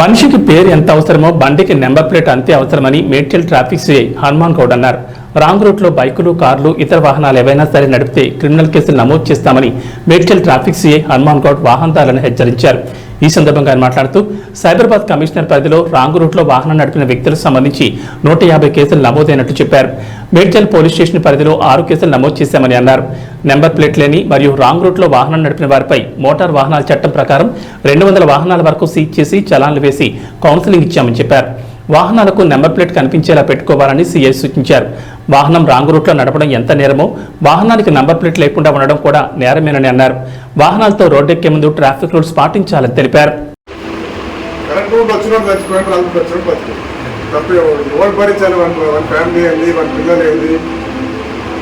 మనిషికి పేరు ఎంత అవసరమో బండికి నెంబర్ ప్లేట్ అంతే అవసరమని మేడ్చల్ ట్రాఫిక్ సిఐ హనుమాన్ గౌడ్ అన్నారు. రాంగ్ రూట్లో బైకులు కార్లు ఇతర వాహనాలు ఏవైనా సరే నడిపితే క్రిమినల్ కేసులు నమోదు చేస్తామని మేడ్చల్ ట్రాఫిక్ సిఐ హనుమాన్ గౌడ్ వాహనదారులను హెచ్చరించారు. ఈ సందర్భంగా ఆయన మాట్లాడుతూ సైబరాబాద్ కమిషనర్ పరిధిలో రాంగ్ రూట్లో వాహనం నడిపిన వ్యక్తులకు సంబంధించి నూట యాభై కేసులు నమోదైనట్టు చెప్పారు. మేడ్చల్ పోలీస్ స్టేషన్ పరిధిలో ఆరు కేసులు నమోదు చేశామని అన్నారు. నెంబర్ ప్లేట్ లేని మరియు రాంగ్ రూట్లో వాహనం నడిపిన వారిపై మోటార్ వాహనాల చట్టం ప్రకారం రెండు వందల వాహనాల వరకు సీజ్ చేసి చలాన్లు వేసి కౌన్సిలింగ్ ఇచ్చామని చెప్పారు. వాహనాలకు నెంబర్ ప్లేట్ కనిపించేలా పెట్టుకోవాలని సీఐ సూచించారు. వాహనం రాంగ్ రూట్లో నడపడం ఎంత నేరమో వాహనానికి నంబర్ ప్లేట్ లేకుండా ఉండడం కూడా నేరమేనని అన్నారు. వాహనాలతో రోడ్డెక్కే ముందు ట్రాఫిక్ రూల్స్ పాటించాలని తెలిపారు. కరెంట్ రూట్ వచ్చినోడు చచ్చిపోయాడు రాంగ్ రూట్ వచ్చినోడు బతికి తప్పు ఎవరు ఎవరు భరించాలి వాళ్ళ వాళ్ళ ఫ్యామిలీ ఏంది వాళ్ళ పిల్లలు ఏంది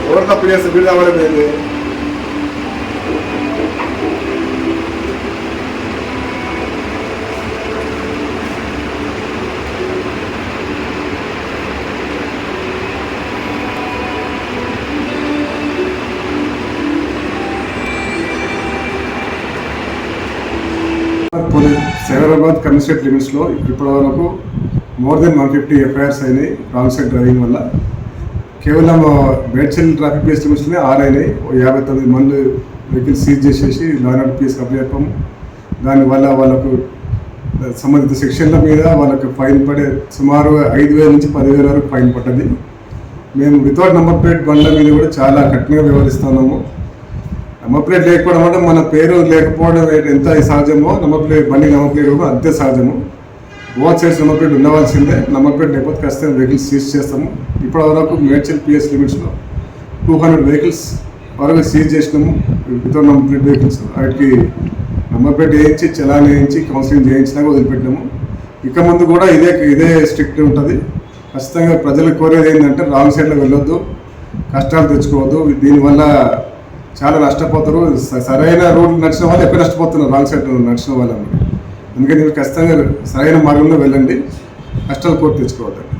ఎవరు తప్పు చేస్తే బిల్లు అవ్వడం ఏంది పోలీస్ సైబరాబాద్ కమిషనరేట్ లిమిట్స్లో ఇప్పటి వరకు more than one fifty FIRs అయినాయి రాంగ్ సైడ్ డ్రైవింగ్ వల్ల. కేవలం మేడ్చల్ ట్రాఫిక్ ప్లేస్ లిమిట్స్లోనే ఆరు అయినాయి. ఓ యాభై తొమ్మిది మంది వెహికల్ సీజ్ చేసేసి లాన్ అండ్ పీస్ అప్లై చెప్పాము దానివల్ల వాళ్ళకు సంబంధిత సెక్షన్ల మీద వాళ్ళకి ఫైన్ పడే సుమారు ఐదు వేల నుంచి పదివేల వరకు ఫైన్ పడ్డది. మేము వితౌట్ నెంబర్ ప్లేట్ బండ్ల మీద కూడా చాలా కఠినంగా వ్యవహరిస్తున్నాము నమ్మప్లేట్ లేకపోవడం అంటే మన పేరు లేకపోవడం ఎంత సహజమో నమ్మప్లేట్ బండి నమ్మప్లేట్ కూడా అంతే సహజము. బోత్ చేసి నెంబర్ ఉండవలసిందే. నమ్మప్లేట్ లేకపోతే ఖచ్చితంగా వెహికల్స్ సీజ్ చేస్తాము. ఇప్పటి వరకు మేడ్చల్ పిఎస్ లిమిట్స్లో టూ హండ్రెడ్ వెహికల్స్ వరకు సీజ్ చేసినాము. Without number plate vehicles. వాటికి నమ్మప్లేట్ వేయించి చలాన్ వేయించి కౌన్సిలింగ్ చేయించినాక వదిలిపెట్టినాము. ఇక ముందు కూడా ఇదే ఇదే స్ట్రిక్ట్ ఉంటుంది. ఖచ్చితంగా ప్రజలు కోరేది ఏంటంటే రాంగ్ సైడ్లో వెళ్ళొద్దు. కష్టాలు తెచ్చుకోవద్దు. దీనివల్ల చాలా నష్టపోతారు. స- సరైన రోడ్లు నడిచిన వాళ్ళు ఎక్కువ నష్టపోతున్నారు. రాంగ్ సైడ్ నడిచిన వాళ్ళు అందుకని మీరు ఖచ్చితంగా సరైన మార్గంలో వెళ్ళండి. కష్టాలు కోర్టు తెచ్చుకోవద్దు